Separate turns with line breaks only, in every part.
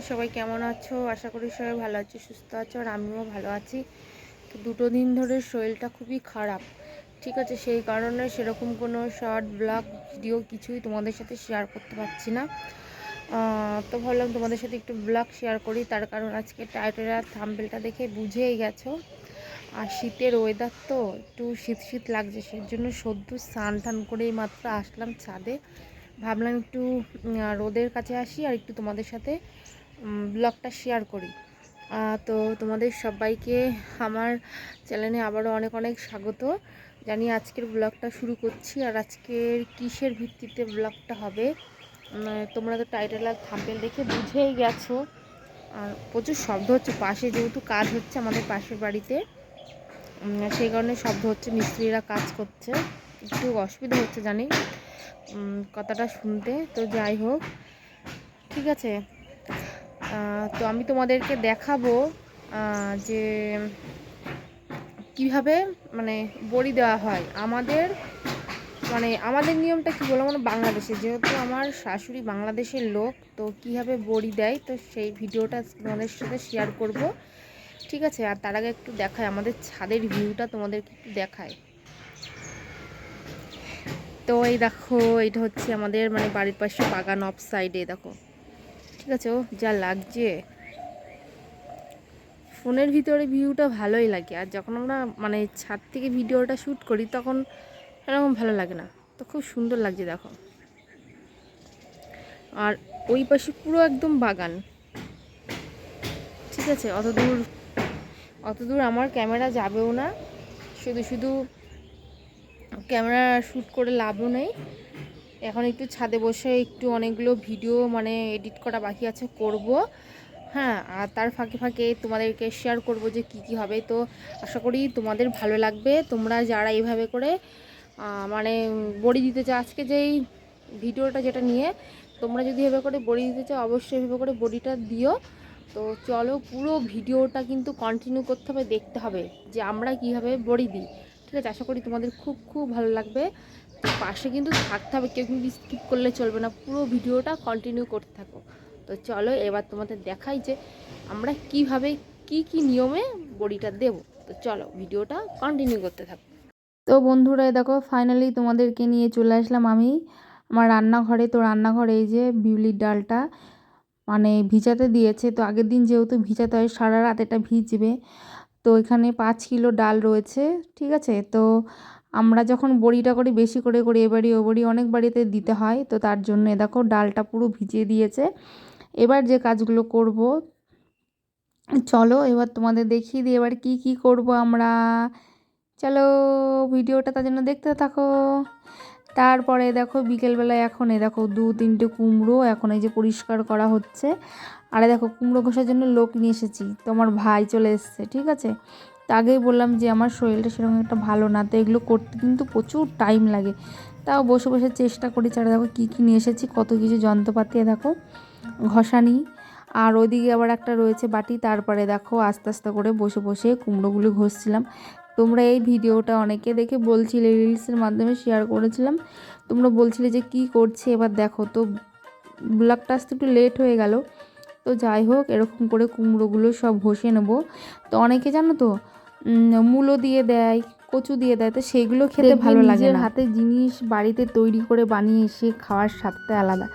বন্ধুরা সবাই কেমন আছো? আশা করি সবাই ভালো আছো, সুস্থ আছো, আর আমিও ভালো আছি। তো দুটো দিন ধরে শরীরটা খুবই খারাপ, ঠিক আছে? সেই কারণে সেরকম কোনো শর্ট ব্লগ ভিডিও কিছুই তোমাদের সাথে শেয়ার করতে পারছি না। তো ভাবলাম তোমাদের সাথে একটু ব্লগ শেয়ার করি, তার কারণ আজকে টাইটেরা থাম্বেলটা দেখে বুঝেই গেছো। আর শীতের ওয়েদার তো একটু শীত শীত লাগছে, সেই জন্য সদ্য স্নান টান করেই মাত্র আসলাম ছাদে। ভাবলাম একটু রোদের কাছে আসি আর একটু তোমাদের সাথে ব্লগটা শেয়ার করি। তো তোমাদের সবাইকে আমার চ্যানেলে আবারও অনেক অনেক স্বাগত। জানি আজকের ব্লগটা শুরু করছি আর আজকের কিসের ভিত্তিতে ব্লগটা হবে? তোমরা তো টাইটেল আর থাম্বেল দেখে বুঝেই গেছো। আর প্রচুর শব্দ হচ্ছে, পাশে যেহেতু কাজ হচ্ছে আমাদের পাশের বাড়িতে সেই কারণে শব্দ হচ্ছে, মিস্ত্রিরা কাজ করছে। একটু অসুবিধা হচ্ছে জানি কথাটা শুনতে। তো যাই হোক, ঠিক আছে। তো আমি তোমাদেরকে দেখাবো যে কীভাবে মানে বড়ি দেওয়া হয়। আমাদের মানে আমাদের নিয়মটা কি বলব মানে বাংলাদেশে। যেহেতু আমার শাশুড়ি বাংলাদেশের লোক, তো কীভাবে বড়ি দেয়, তো সেই ভিডিওটা তোমাদের সাথে শেয়ার করব। ঠিক আছে, আর তার আগে একটু দেখায় আমাদের ছাদের ভিউটা তোমাদেরকে একটু দেখায় তো এই দেখো, এটা হচ্ছে আমাদের মানে বাড়ির পাশে বাগান অফ সাইডে দেখো। ঠিক আছে ও যা লাগছে। ফোনের ভিতরে ভিউটা ভালোই লাগে। আর যখন আমরা মানে ছাদ থেকে ভিডিওটা শ্যুট করি, তখন এরকম ভালো লাগে না। তো খুব সুন্দর লাগছে, দেখো। আর ওই পাশে পুরো একদম বাগান। ঠিক আছে? অত দূর অত দূর আমার ক্যামেরা যাবেও না। শুধু শুধু ক্যামেরা শ্যুট করে লাভও নেই। এখন একটু ছাদে বসে একটু অনেকগুলো ভিডিও মানে এডিট করা বাকি আছে, করব। হ্যাঁ আর তার ফাঁকে ফাঁকে তোমাদেরকে শেয়ার করব যে কি কি হবে। তো আশা করি তোমাদের ভালো লাগবে। তোমরা যারা এইভাবে করে মানে বড়ি দিতে চাও, আজকে যেই ভিডিওটা যেটা নিয়ে, তোমরা যদি এভাবে করে বড়ি দিতে চাও, অবশ্যই এভাবে করে বড়িটা দিও। তো চলো পুরো ভিডিওটা কিন্তু কন্টিনিউ করতে হবে, দেখতে হবে যে আমরা কীভাবে বড়ি দিই। ঠিক আছে? আশা করি তোমাদের খুব খুব ভালো লাগবে। পাশে কিন্তু থাকতে হবে, কেউ কিন্তু স্কিপ করলে চলবে না, পুরো ভিডিওটা কন্টিনিউ করতে থাকো। তো চলো এবার তোমাদের দেখাই যে আমরা কীভাবে কি কি নিয়মে বড়িটা দেব। তো চলো ভিডিওটা কন্টিনিউ করতে থাকো। তো বন্ধুরা দেখো ফাইনালি তোমাদেরকে নিয়ে চলে আসলাম আমি আমার রান্নাঘরে। তো রান্নাঘরে এই যে বিউলির ডালটা মানে ভিজাতে দিয়েছে। তো আগের দিন যেহেতু ভিজাতে হয়, সারা রাত এটা ভিজবে। তো এখানে পাঁচ কিলো ডাল রয়েছে, ঠিক আছে? তো আমরা যখন বড়িটা করি, বেশি করে করি, এ বাড়ি, ও বাড়ি, অনেক বাড়িতে দিতে হয়। তো তার জন্য এ দেখো ডালটা পুরো ভিজিয়ে দিয়েছে। এবার যে কাজগুলো করব, চলো এবার তোমাদের দেখিয়ে দিই এবার কি কি করব আমরা। চলো ভিডিওটা তার জন্য দেখতে থাকো। তারপরে দেখো বিকেলবেলায় এখন এ দেখো দু তিনটে কুমড়ো এখন এই যে পরিষ্কার করা হচ্ছে। আরে দেখো কুমড়ো ঘষার জন্য লোক নিয়ে এসেছি। তোমার ভাই চলে এসছে, ঠিক আছে? তো আগেই বললাম যে আমার শরীরটা সেরকম একটা ভালো না, তো এগুলো করতে কিন্তু প্রচুর টাইম লাগে। তাও বসে বসে চেষ্টা করি চারা দেখো কী কী নিয়ে এসেছি, কত কিছু যন্ত্রপাতি দেখো, ঘষানি। আর ওইদিকে আবার একটা রয়েছে বাটি, তারপরে দেখো আস্তে আস্তে করে বসে বসে কুমড়োগুলো ঘষছিলাম। তোমরা এই ভিডিওটা অনেকে দেখে বলছিলে রিলসের মাধ্যমে শেয়ার করেছিলাম। তোমরা বলছিলে যে কি করছে, এবার দেখো তো, ব্লগটা আসতে একটু লেট হয়ে গেল। তো যাই হোক, এরকম করে কুমড়োগুলো সব ঘষে নেব। তো অনেকে জানো তো মূলো দিয়ে দেয় কচু দিয়ে দেয় তো সেগুলো খেতে ভালো লাগে হাতে জিনিস বাড়িতে তৈরি করে বানিয়ে এসে খাওয়ার স্বাদটা আলাদা।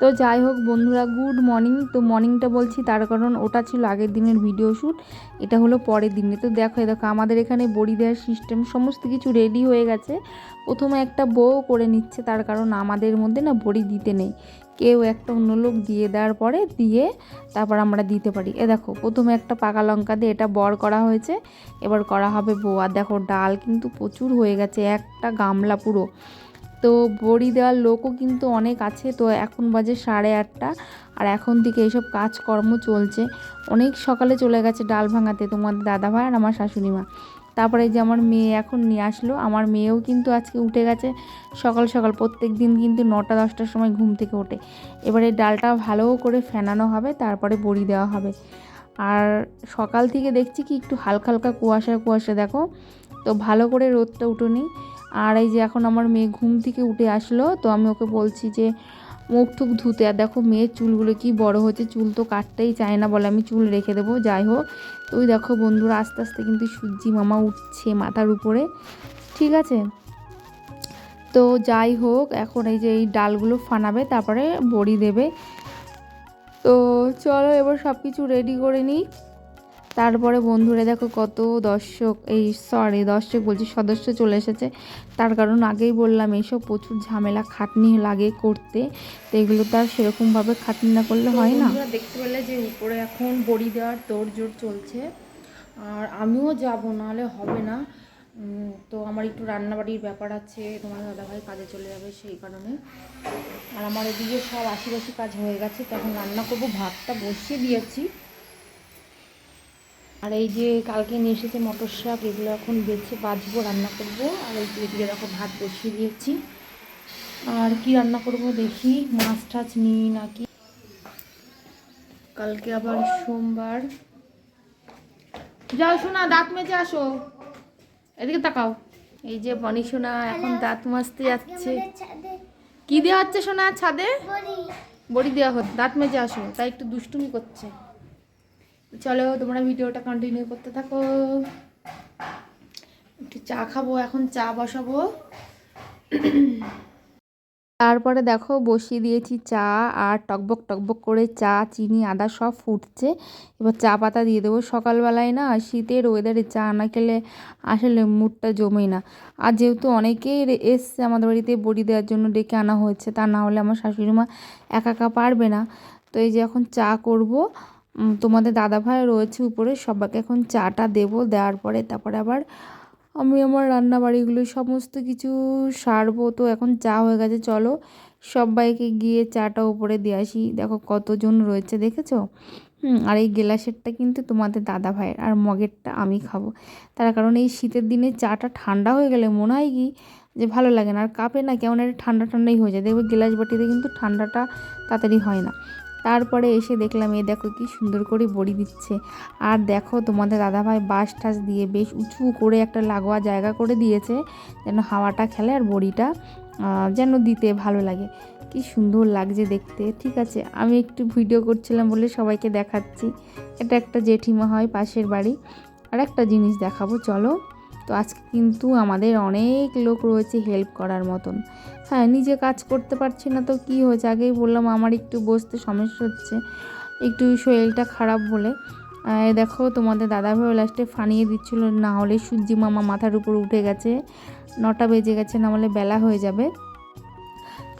তো যাই হোক বন্ধুরা গুড মর্নিং তো মর্নিংটা বলছি তার কারণ ওটা ছিল আগের দিনের ভিডিও শ্যুট এটা হলো পরের দিনে। তো দেখো দেখো, আমাদের এখানে বড়ি দেওয়ার সিস্টেম সমস্ত কিছু রেডি হয়ে গেছে। প্রথমে একটা বউ করে নিচ্ছে, তার কারণ আমাদের মধ্যে না বড়ি দিতে নেই। কেউ একটা অন্য লোক দিয়ে দেওয়ার পরে দিয়ে তারপর আমরা দিতে পারি। এ দেখো, প্রথমে একটা পাকা লঙ্কা দিয়ে এটা বর করা হয়েছে, এবার করা হবে বউ। আর দেখো, ডাল কিন্তু প্রচুর হয়ে গেছে, একটা গামলা পুরো। তো বড়ি দেওয়ার লোকও কিন্তু অনেক আছে। তো এখন বাজে সাড়ে আটটা আর এখন থেকে এইসব কাজকর্ম চলছে। অনেক সকালে চলে গেছে ডাল ভাঙাতে তোমাদের দাদাভাই আর আমার শাশুড়ি মা। তারপরে যে আমার মেয়ে এখন নিয়ে আসলো। আমার মেয়েও কিন্তু আজকে উঠে গেছে সকাল সকাল। প্রত্যেক দিন কিন্তু নটা, দশটার সময় ঘুম থেকে ওঠে। এবারে ডালটা ভালো করে ফেনানো হবে, তারপরে বড়ি দেওয়া হবে। আর সকাল থেকে দেখছি কি একটু হালকা হালকা কুয়াশা কুয়াশা দেখো। তো ভালো করে রোদটা উঠোনি। আর এই যে এখন আমার মেয়ে ঘুম থেকে উঠে আসলো, তো আমি ওকে বলছি যে, মুখ টুক ধুতে। আর দেখো মেয়ের চুলগুলো কি বড় হচ্ছে চুল তো কাটতেই চায় না বলে আমি চুল রেখে দেবো, যাই হোক। তো ওই দেখো বন্ধুরা, আস্তে আস্তে কিন্তু সূর্যি মামা উঠছে মাথার উপরে, ঠিক আছে? তো যাই হোক, এখন এই যে এই ডালগুলো ফানাবে, তারপরে বড়ি দেবে। তো চলো এবার সব কিছু রেডি করে নিই। তারপরে বন্ধুরা দেখো কত দর্শক এই সরি দর্শক বলছি সদস্য চলে এসেছে। তার কারণ আগেই বললাম এইসব প্রচুর ঝামেলা খাটনি লাগে করতে। তো এগুলো তো আর সেরকমভাবে খাটনি না করলে হয় না। দেখতে পেলে যে উপরে এখন বড়ি দেওয়ার তোড়জোড় চলছে। আর আমিও যাব নাহলে হবে না। তো আমার একটু রান্নাবাড়ির ব্যাপার আছে তোমার দাদাভাই কাজে চলে যাবে সেই কারণে। আর আমার এদিকে সব আশিবাসি কাজ হয়ে গেছে তখন রান্না করব ভাতটা বসিয়ে দিয়েছি। আর এই যে কালকে নিয়ে এসেছে মটর শাক এগুলো এখন বেছে বাজবো রান্না করব। আর এই যে এদিকে দেখো ভাত বসিয়ে দিয়েছি। আর কি রান্না করব দেখি মাছ টাছ নিই নাকি? কালকে আবার সোমবার। যাও শোনা দাঁত মেজে আসো। এদিকে তাকাও। এই যে বনি সোনা এখন দাঁত মাজতে যাচ্ছে। কি দেওয়া হচ্ছে সোনা? ছাদে? বড়ি দেওয়া হচ্ছে দাঁত মেজে আসো। তাই একটু দুষ্টুমি করছে। চলো তোমরা ভিডিওটা কন্টিনিউ করতে থাকো। একটু চা খাব, এখন চা বসাবো। তারপরে দেখো বসিয়ে দিয়েছি চা, আর টকবক টকবক করে চা, চিনি, আদা সব ফুটছে। এবার চা পাতা দিয়ে দেবো। সকালবেলায় না শীতের ওয়েদারে চা না খেলে আসলে মুডটা জমে না। আর যেহেতু অনেকেই এসছে আমাদের বাড়িতে বড়ি দেওয়ার জন্য ডেকে আনা হয়েছে, তা না হলে আমার শাশুড়ি মা একা একা পারবে না। তো এই যে এখন চা করব। উম, দাদা ভাই রয়েছে উপরে সবাইকে এখন চাটা দেবো দেওয়ার পরে তারপরে আবার আমি আমার রান্না বাড়িগুলো সমস্ত কিছু সারবো। তো এখন চা হয়ে গেছে চলো সবাইকে গিয়ে চাটা উপরে দিয়ে আসি। দেখো কতজন রয়েছে দেখেছ? আর এই গ্লাসেরটা কিন্তু তোমাদের দাদা ভাইয়ের আর মগেরটা আমি খাব। তার কারণ এই শীতের দিনে চাটা ঠান্ডা হয়ে গেলে মনে হয় কি যে ভালো লাগে না আর কাপে না কেমন একটা ঠান্ডা ঠান্ডাই হয়ে যায়। দেখবে গ্লাস বাটিতে কিন্তু ঠান্ডাটা তাড়াতাড়ি হয় না। তারপরে এসে দেখলাম, এ দেখো কি সুন্দর করে বড়ি দিচ্ছে। আর দেখো তোমাদের দাদাভাই বাঁশ টাস দিয়ে বেশ উঁচু করে একটা লাগোয়া জায়গা করে দিয়েছে, যেন হাওয়াটা খেলে আর বড়িটা যেন দিতে ভালো লাগে। কি সুন্দর লাগছে দেখতে, ঠিক আছে? আমি একটু ভিডিও করছিলাম বলে সবাইকে দেখাচ্ছি। এটা একটা জেঠিমা হয় পাশের বাড়ি। আর একটা জিনিস দেখাবো, চলো। তো আজকে কিন্তু আমাদের অনেক লোক রয়েছে হেল্প করার মতন। হ্যাঁ নিজে কাজ করতে পারছি না তো কি হয়েছে? আগেই বললাম আমার একটু বসতে সমস্যা হচ্ছে, একটু শরীরটা খারাপ বলে। দেখো তোমাদের দাদাভাই লাস্টে ফানিয়ে দিচ্ছিল, না হলে সূর্যি মামা মাথার উপর উঠে গেছে, নটা বেজে গেছে, না হলে বেলা হয়ে যাবে।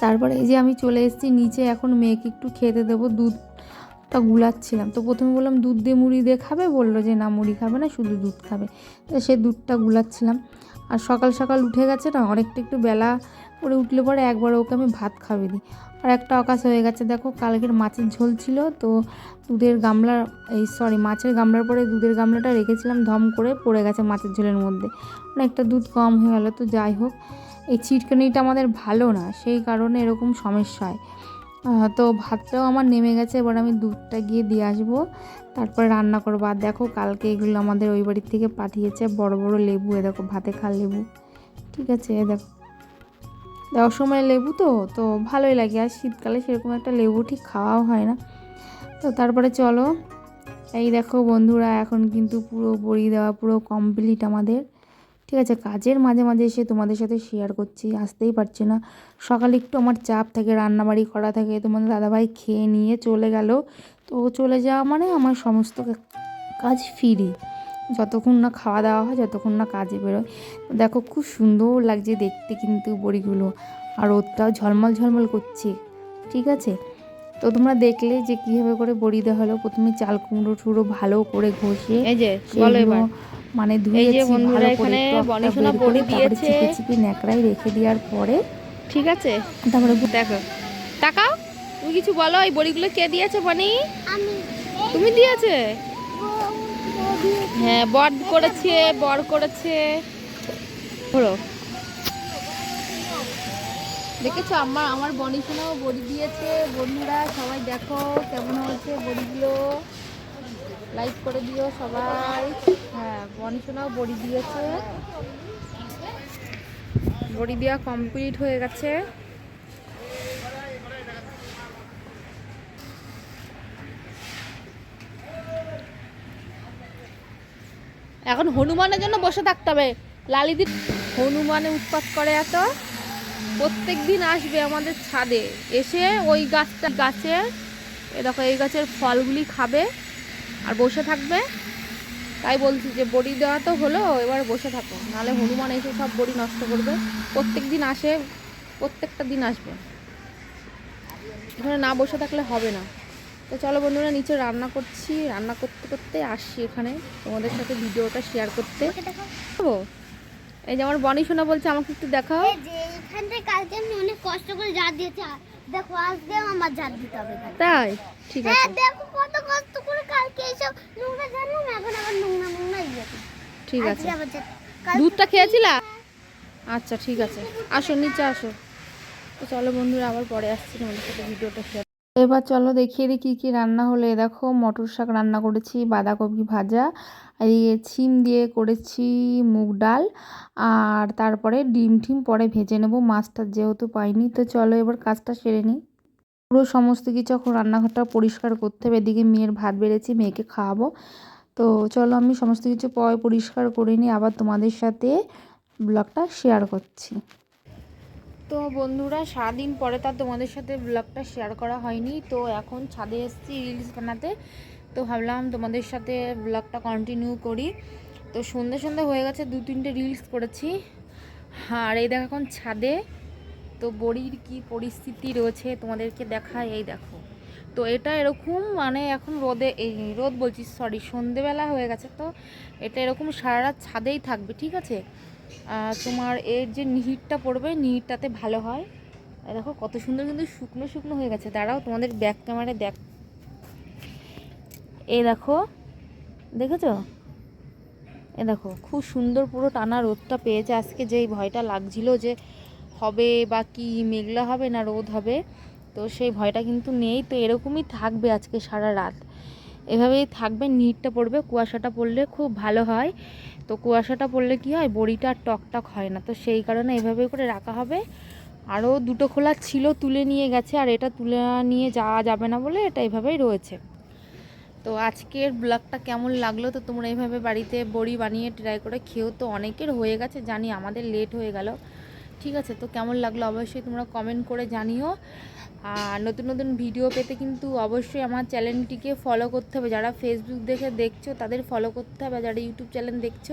তারপরে এই যে আমি চলে এসেছি, নিচে এখন মেয়েকে একটু খেতে দেবো দুধটা গুলাচ্ছিলাম। তো প্রথমে বললাম, দুধ দিয়ে মুড়ি দিয়ে খাবে? বলল যে, না, মুড়ি খাবে না, শুধু দুধ খাবে। তো সে দুধটা গুলাচ্ছিলাম। আর সকাল সকাল উঠে গেছে না, অনেকটা একটু বেলা করে উঠলে পরে একবার ওকে আমি ভাত খাবে দিই। আর একটা অকাশ হয়ে গেছে, দেখো, কালকের মাছের ঝোল ছিল, তো দুধের গামলা, এই সরি, মাছের গামলার পরে দুধের গামলাটা রেখেছিলাম, ধম করে পড়ে গেছে মাছের ঝোলের মধ্যে। অনেকটা দুধ কম হয়ে গেলো, তো যাই হোক। এই চিটকানিটা আমাদের ভালো না, সেই কারণে এরকম সমস্যা হয়। তো ভাতটাও আমার নেমে গেছে, এবার আমি দুধটা গিয়ে দিয়ে আসব। তারপরে রান্না করব। আর দেখো, কালকে এগুলো আমাদের ওই বাড়ির থেকে পাঠিয়েছে বড় বড় লেবু, এ দেখো, ভাতে খাল লেবু। ঠিক আছে, এ দেখো। দেওয়ার সময় লেবু তো তো ভালোই লাগে। আর শীতকালে সেরকম একটা লেবু ঠিক খাওয়াও হয় না। তো তারপরে চলো। এই দেখো বন্ধুরা, এখন কিন্তু পুরো বড়ি দেওয়া পুরো কমপ্লিট আমাদের। ঠিক আছে কাজের মাঝে মাঝে এসে তোমাদের সাথে শেয়ার করছি আসতেই পারছি না। সকালে একটু আমার চাপ থাকে রান্নাবাড়ি করা থাকে তোমাদের দাদাভাই খেয়ে নিয়ে চলে গেল। তো চলে যাওয়া মানে আমার সমস্ত কাজ ফিরি যতক্ষণ না খাওয়া দাওয়া হয় যতক্ষণ না কাজে বেরোয়। দেখো খুব সুন্দর লাগছে দেখতে কিন্তু বড়িগুলো। আর রোদটাও ঝলমল ঝলমল করছে ঠিক আছে? তো তোমরা দেখলে যে কীভাবে করে বড়ি দেওয়া হলো। প্রথমে চাল কুমড়ো টুড়ো ভালো করে ঘষে
এই যে
মানে ধুয়েছি
বন্ধুরা
ভালো করে
বনেশোনা বড়ি দিয়েছে।
চিপে ন্যাকড়ায় রেখে দেওয়ার পরে
ঠিক আছে?
তারপরে
দেখো। তাকাও। তুমি কিছু বলো এই বড়িগুলো কে দিয়েছে বনি? তুমি দিয়েছে? হ্যাঁ বর করেছে বর করেছে। ধরো। দেখেছ আমার আমার বনি শোনাও বড়ি দিয়েছে। বন্ধুরা সবাই দেখো কেমন হয়েছে বড়িগুলো। লাইক করে দিও সবাই। হ্যাঁ বনিশোনাও বড়ি দিয়েছে। বড়ি দেওয়া কমপ্লিট হয়ে গেছে।
এখন হনুমানের জন্য বসে থাকতে হবে। লালিদি হনুমানে উৎপাত করে এত। প্রত্যেক দিন আসবে আমাদের ছাদে। এসে ওই গাছটা গাছে এরকম এই গাছের ফলগুলি খাবে। আর বসে থাকবে? তাই বলছি যে বড়ি দেওয়া তো হলো এবার বসে থাকো। নাহলে হনুমান এসে সব বড়ি নষ্ট করবে। প্রত্যেক দিন আসে প্রত্যেকটা দিন আসবে। এখানে না বসে থাকলে হবে না। তো চলো বন্ধুরা নিচে রান্না করছি। রান্না করতে করতে আসছি এখানে তোমাদের সাথে ভিডিওটা শেয়ার করতে? এই যে আমার বনি শোনা বলছে আমাকে একটু দেখাও।
এই যে এখান থেকে কালকে আমি অনেক কষ্ট করে জার দিয়েছি দেখো আজকে আমার ঝাড় দিতে হবে
তাই? ঠিক
হ্যাঁ
আছে।
দেখো কত কষ্ট করে কালকে এসব নোংরা জানলাম এখন আবার নোংরা নোংরা ইয়ে
ঠিক আছে।
আবার
দুধটা খেয়েছিলা? আচ্ছা ঠিক আছে। আসো নিচে আসো। তো চলো বন্ধুরা আবার পরে আসছি তোমাদের সাথে ভিডিওটা শেয়ার এবার চলো দেখিয়ে দিই কী কী রান্না হলো। এ দেখো মটর শাক রান্না করেছি, বাঁধাকপি ভাজা, এই ছিম দিয়ে করেছি মুগ ডাল, আর তারপরে ডিম টিম পরে ভেজে নেব। মাছটা যেহেতু পাইনি, তো চলো এবার কাজটা সেরে নিই। পুরো সমস্ত কিছু এখন রান্নাঘরটা পরিষ্কার করতে হবে। এদিকে মেয়ের ভাত বেড়েছি, মেয়েকে খাওয়াবো। তো চলো আমি সমস্ত কিছু পয় পরিষ্কার করে নিই। আবার তোমাদের সাথে ব্লগটা শেয়ার করছি। তো বন্ধুরা, সারাদিন পরে তার তোমাদের সাথে ব্লগটা শেয়ার করা হয়নি। তো এখন ছাদে এসেছি রিলস বানাতে। তো ভাবলাম তোমাদের সাথে ব্লগটা কন্টিনিউ করি। তো সন্ধে সন্ধে হয়ে গেছে, দু তিনটে রিলস করেছি। আর এই দেখো এখন ছাদে। তো বড়ির কি পরিস্থিতি রয়েছে তোমাদেরকে দেখায় এই দেখো। তো এটা এরকম মানে এখন রোদে, এই রোদ বলছি সরি সন্ধেবেলা হয়ে গেছে তো। এটা এরকম সারা রাত ছাদেই থাকবে, ঠিক আছে? তোমার এর যে নিহিরটা পড়বে নিহিরটাতে ভালো হয়। দেখো কত সুন্দর কিন্তু শুকনো শুকনো হয়ে গেছে। দাঁড়াও, তোমাদের ব্যাক ক্যামেরায় দেখ। এই দেখো, দেখেছ? এ দেখো, খুব সুন্দর পুরো টানা রোদটা পেয়েছে। আজকে যেই ভয়টা লাগছিল যে হবে বা কি, মেঘলা হবে না রোদ হবে, তো সেই ভয়টা কিন্তু নেই। তো এরকমই থাকবে আজকে সারা রাত। এভাবেই থাকবে নিটটা পড়বে, কুয়াশাটা পড়লে খুব ভালো হয়। তো কুয়াশাটা পড়লে কি হয়? বড়িটা আর টকটক হয় না। তো সেই কারণে এভাবে করে রাখা হবে। আরও দুটো খোলা ছিল, তুলে নিয়ে গেছে। আর এটা তুলে নিয়ে যাওয়া যাবে না বলে এটা এভাবেই রয়েছে। তো আজকের ব্লগটা কেমন লাগল? তো তোমরা এইভাবে বাড়িতে বড়ি বানিয়ে ট্রাই করে খেয়েও তো অনেকের হয়ে গেছে, জানি আমাদের লেট হয়ে গেল। ঠিক আছে, তো কেমন লাগল অবশ্যই তোমরা কমেন্ট করে জানিও। আর নতুন নতুন ভিডিও পেতে কিন্তু অবশ্যই আমার চ্যানেলটিকে ফলো করতে হবে। যারা ফেসবুক দেখে দেখছ, তাদের ফলো করতে হবে। যারা ইউটিউব চ্যানেল দেখছ,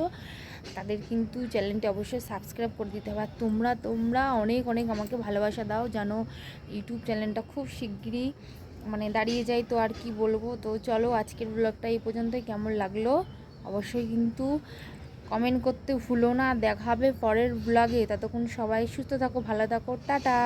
তাদের কিন্তু চ্যানেলটি অবশ্যই সাবস্ক্রাইব করে দিতে হবে। আর তোমরা তোমরা অনেক অনেক আমাকে ভালোবাসা দাও যেন ইউটিউব চ্যানেলটা খুব শিগগিরই মানে দাঁড়িয়ে যাই তো আর কি বলব? তো চলো আজকের ব্লগটা এই পর্যন্তই। কেমন লাগল? অবশ্যই কিন্তু কমেন্ট করতে ভুলো না। দেখাবে পরের ব্লগে ততক্ষণ সবাই সুস্থ থাকো, ভালো থাকো। টাটা!